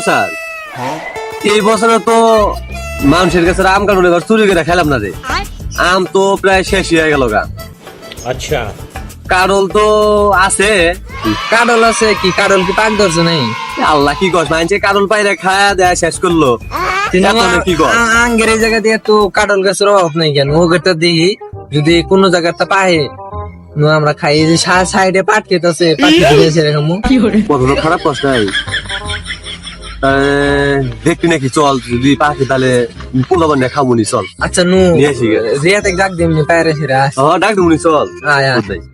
Sir? এই বছরে তো মানুষের কাছে আম চুরি করে খেলাম না রে আম তো প্রায় শেষ হয়ে গেল গা। আচ্ছা। কাডল তো আছে। কাডল আছে কি? কাডল কি পাক নাই আল্লাহ কি কস মানছে কাডল পাইরে খায়া দেয়া শেষ করল আঙ্গের এই জায়গা দিয়ে তো কাডল গাছের অভাব নাই কেন? ওগেরটা দিই যদি কোনো জায়গাটা নো আমরা খাই যে সাইডে পাটকেত আছে পাটকেত দিয়েছে কত খারাপ কষ্ট হয়। দেখবি নাকি? চল যদি পাখি তাহলে পোলা খাব নি চল। আচ্ছা নু। নিয়ে। রিয়াতে ডাক দিমনি পায়রে আস হ্যাঁ ডাক দিমুনি চল। হ্যাঁ আয়।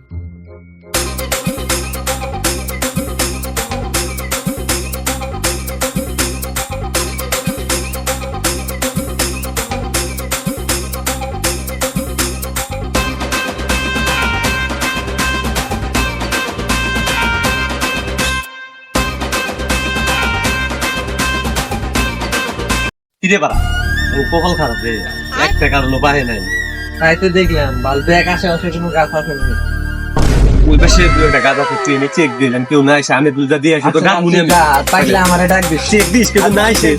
কিরে পারা ও কপাল খারাপ রে। একটা কারণ বাহে নাই। তাই তো দেখলাম বাল ব্যাগ আশেপাশে কোনো গাছ নাকি? ওই পাশে দু একটা গাছ আছে এনে চেক দিলাম কেউ না এসে আমি দুধটা দিয়ে আসি তো আচ্ছা, গাছ মুনে পাইলে আমারে ডাক দিস চেক দিস কেউ না এসে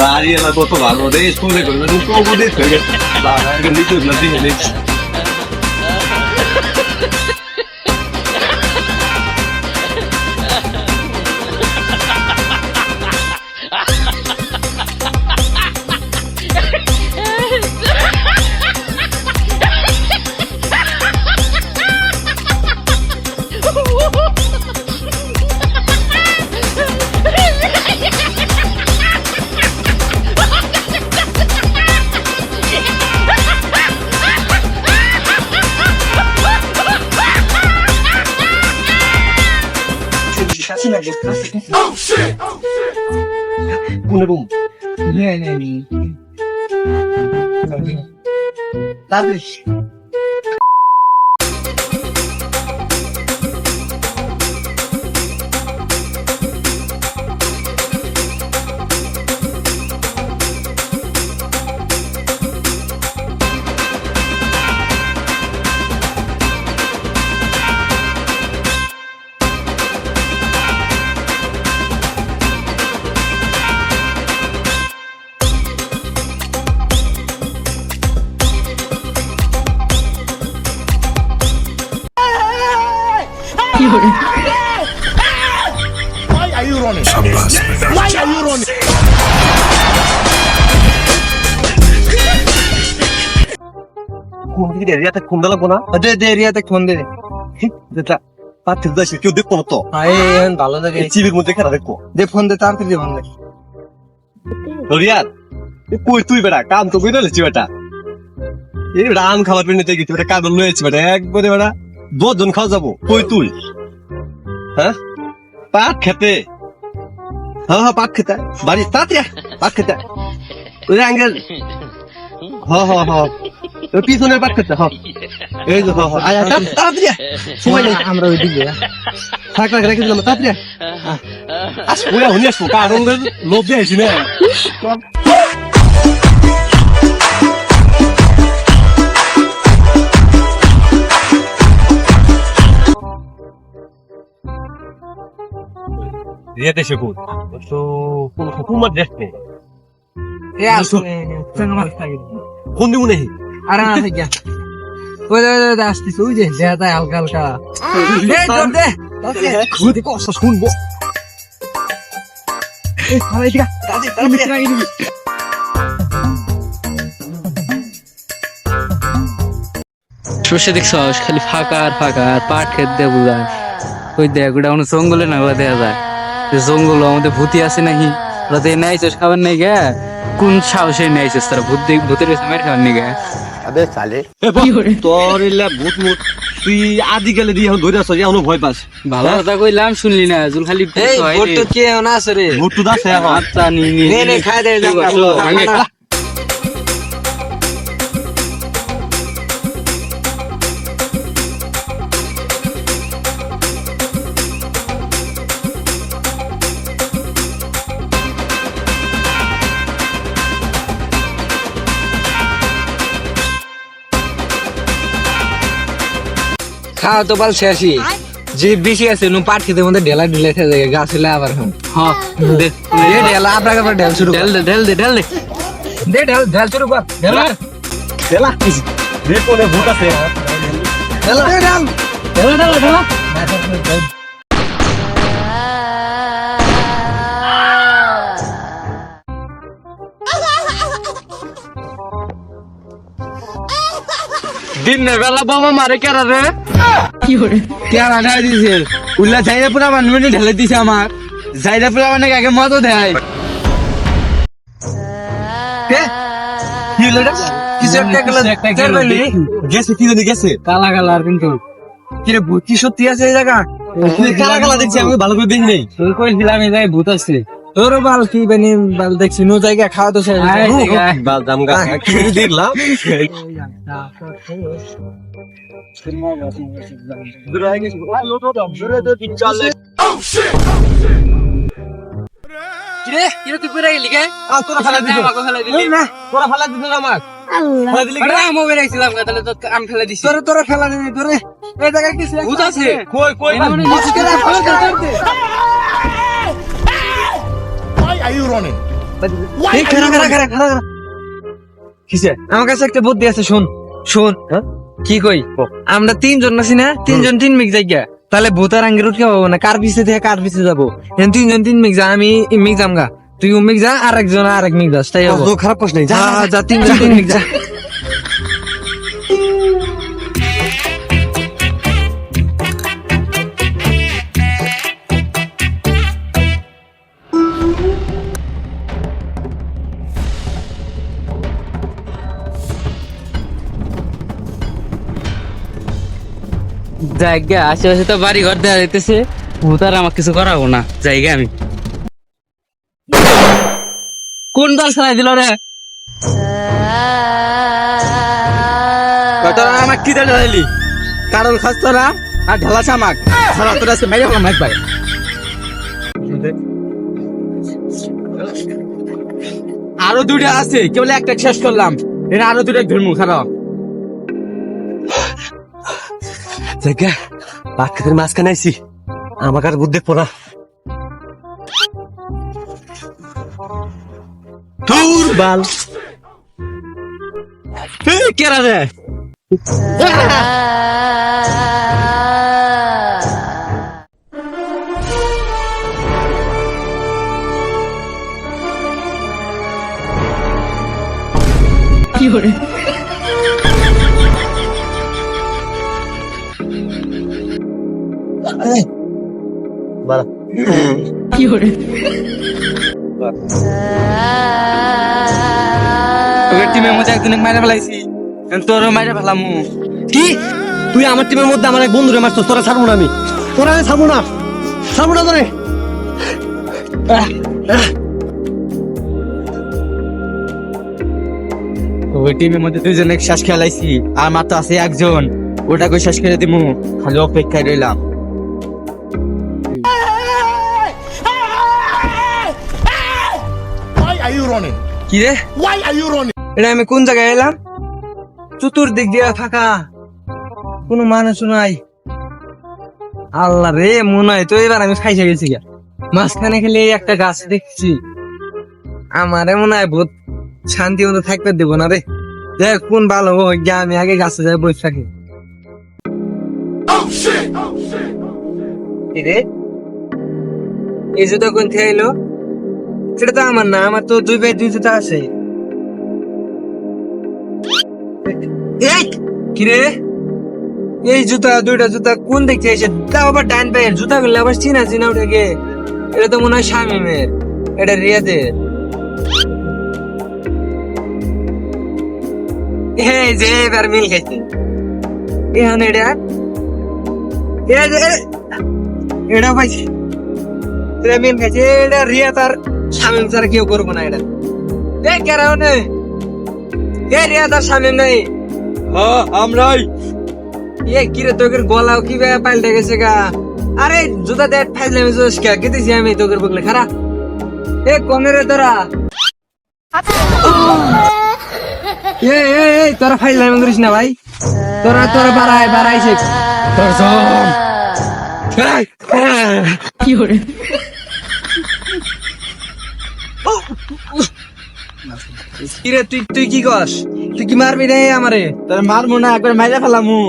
বাড়ি এলা কত ভালো রে স্কুলে করে না তো বুঝে থেকে বাবা নিচে না দিয়ে নিচে কোনে রুম কোন দিকে এরিয়াতে কোন দালা কোনা দে দে রিয়াতে ফোন দে যেটা পাত্র দাসে কেউ দেখব না তো আয় এখন ভালো লাগে চিবির মধ্যে খেলা দেখব দে ফোন দে তাড়াতাড়ি দে ফোন দে রিয়াদ কই তুই বেটা কাম তো কই নালেছি বেটা এই বেটা খাবার পেনে গেছি বেটা কাগজ লয়েছি বেটা একবারে বেটা দশজন খাওয়া যাব কই তুই হ্যাঁ? পাট খেতে। হ্যাঁ হ্যাঁ পাট খেতে। বাড়ি তাড়াতাড়ি পাট খেতে। ওই আঙ্গেল হ হ হ পিছনের পাট খেতে হ এই যে হ হ আয় আয়, তাড়াতাড়ি। সময় নেই আমরা ওই দিকে। থাক থাক রেখে দিলাম তাড়াতাড়ি আয়। আসব না হুনি আসব। কারণ লোভ দিয়ে আসি না এ আসলে চল মার খাই কোন দিমু নেই আরে না থেকে ওই দে ওই দে আসতিস ওই যে দেখায় হালকা হালকা দে তোর দে খুদি কষ্ট শুনব খালাই দিকা তাড়াতাড়ি সর্ষে দেখছস খালি ফাঁকা আর ফাঁকা আর পাট খেত দিয়ে বুঝায় ওই দেখ ওটা কোনো জঙ্গলে না দেখা যায়। জঙ্গল আমাদের ভূতি আছে নাকি? ওরা তো নাইছিস খাবার নাই গা। কোন সাহসে নাইছিস তারা ভূত ভূতের মেরে খাবার নেই সালে তোর ইলা ভূত মুত তুই আদি গেলে দিয়ে এখন ধরে আসছ এখনও ভয় পাস। ভালো কথা কইলাম শুনলি না জুল খালি ভূত তো কে না আছে রে। ভূত তো দাস এখন। আচ্ছা নি নি নে নে। খাই দে খাওয়া তো পাল শেষই। যে বেশি আছে নু পাট খেতে মধ্যে ঢেলা ঢেলা খেতে যায় গাছ হলে আবার হুম হ্যাঁ দে। দে ঢেলা আপনাকে আবার ঢেল শুরু কর। ঢেল দে ঢেল দে ঢেল দে। দে ঢেল ঢেল শুরু কর। ঢেল। দেলা রে কোনে ভূত আছে। ঢেল। দে ঢেল ঢেল। ঢেল ঢেল। দিনের বেলা বাবা মারে কেরা রে? কেন ঢেল দিছে? উল্লা চাইলে পুরা মানুষ ঢেলে দিছে আমার। যাইলে পুরা মানে কাকে মতো দেয়? কে? কি? গেছে কি গেছে। কালা কালা আর কিন্তু। কিরে ভূত? কি সত্যি আছে এই জায়গা? কালা কালা দেখছি আমি ভালো করে দেখি নাই এই ভূত আছে। তোর বাল কি বানি? বাল দেখছি নো জায়গা খাওয়া তো শেষ। বাল পুরা গেলি কে? তোরা ফেলা দিল ফেলাই দিলি। না তোরা ফেলা দিল আমার ফেলা দিলি আরে আমি বেরাইছিলাম তাহলে তো আমি ফেলে দিছি। তোরে তোরে ফেলা দিবি তোরে। এই জায়গায় কি আছে। কই কই এনে you running? Why are you running? কিসে? আমার কাছে একটা বুদ্ধি আছে শুন। শুন হ্যাঁ? কি কই? আমরা তিনজন আছি না তিনজন তিন মিক জায়গা তাহলে ভূতার আঙ্গের উঠে পাবো না কার পিছে থেকে কার পিছে যাব? তিনজন তিন মিক যা আমি মিক যাম গা তুই মিক যা আর একজন আর এক মিক যাস তাই খারাপ প্রশ্ন যা যা যা তিনজন তিন মিক যা। জায়গা, আশেপাশে তো বাড়ি ঘর দেওয়া যাইতেছে ভূত আর আমার কিছু করাবো না, জায়গা আমি। কোন দল চালাই দিল রে? তোরা আমাক কি দিলি কারণ খাস আর ঢালা সামাক। সারা তোরা সে মেরে হলাম একবার। আরও দুটা আছে কেবল একটা শেষ করলাম। এটা আরও দুটা ধর্ম খারাপ। জায়গা পাখিদের মাঝখানে আইছি। আমাকে আর বুদ্ধি পড়া তোর বাল। কেরা রে বাড়া। তোর টিমের মধ্যে একজনে মাইরে ফেলাইছি। মাইরে ফেলাম। কি? তুই আমার টিমের মধ্যে আমার এক বন্ধুরে মারছ তোরা ছাড়বো না আমি। তোরা আমি ছাড়বো না। ছাড়বো না তোরে। ওই টিমের মধ্যে দুজনে শ্বাস খেলাইছি। আর মাত্র আছে একজন। ওটাকে শেষ করে দিমু। খালি অপেক্ষায় রইলাম। Running? কি রে? Why are you running? এটা আমি কোন জায়গায় এলাম? চতুর্দিক দিয়ে ফাঁকা। কোনো মানুষ নাই। আল্লাহ রে মনে হয় তো এবার আমি গেছি গা। মাঝখানে খেলে এই একটা গাছ দেখছি। আমারে মনে হয় বহুত শান্তি মতো থাকতে দেবো না রে। দেখ কোন ভালো হোক গিয়ে আমি আগে গাছে যাই বসে থাকি। কি রে? এই জুতো কোন থেকে এলো। সেটা তো আমার না, আমার তো দুই ভাই, দুই জুতা আছে। এই, কিরে? এই জুতা, দুইটা জুতা কোন দেখতে এসে? তাও আবার ডান পায়ের জুতা গুলো আবার চিনা চিনা উঠে গে এটা তো মনে হয় শামিমের এটা রিয়াদের। এই যে, এবার মিল খাইছে। এখানে এটা? এটা পাইছে। এটা মিল খাইছে, এটা রিয়া তার শামিম ছাড়া কেউ করব না এটা। এ কেরাও নেই এ রিয়া তার শামিম নাই। হ্যাঁ আমরাই। এ কিরে তোকের গলাও কি বে পাল্টে গেছে গা? আরে জুতা দেখ ফাইলে আমি জোস কে কেতেছি আমি তোকের বকলে? খারা। এ কোনে রে তোরা? এ এ এ তোরা ফাইলে আমি করিস না ভাই। তোরা তোরা বাড়াই বাড়াইছে। কিরে তুই তুই কি কস? তুই কি মারবি রে আমারে? তোর মারবো না একবার মাইরা ফেলামু।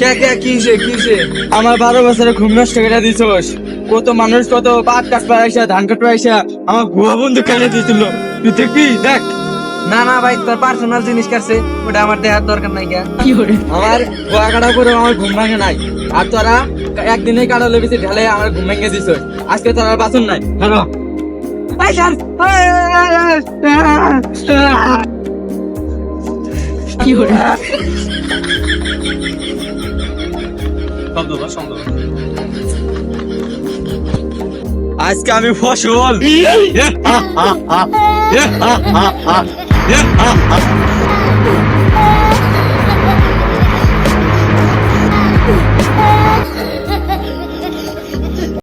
কে কে কি হইছে কি হইছে? আমার বারো বছরে ঘুম নষ্ট করে দিছোস। কত মানুষ কত পাট কাটবা আইসা ধান কাটবা আইসা আমার ভুয়া বন্ধু কেন দিয়েছিল তুই দেখবি? দেখ। না না ভাই তোর পার্সোনাল জিনিস কাটছে ওটা আমার দেখার দরকার নাই কি? কে আমার ভুয়া কাটা করে আমার ঘুম ভাঙে নাই। আর তোরা একদিনে কাটা লেগেছে ঢালে আমার ঘুম ভেঙে দিছোস। আজকে তোর আর বাসন নাই। হ্যালো ভাই স্যার আজকে আমি ফসল।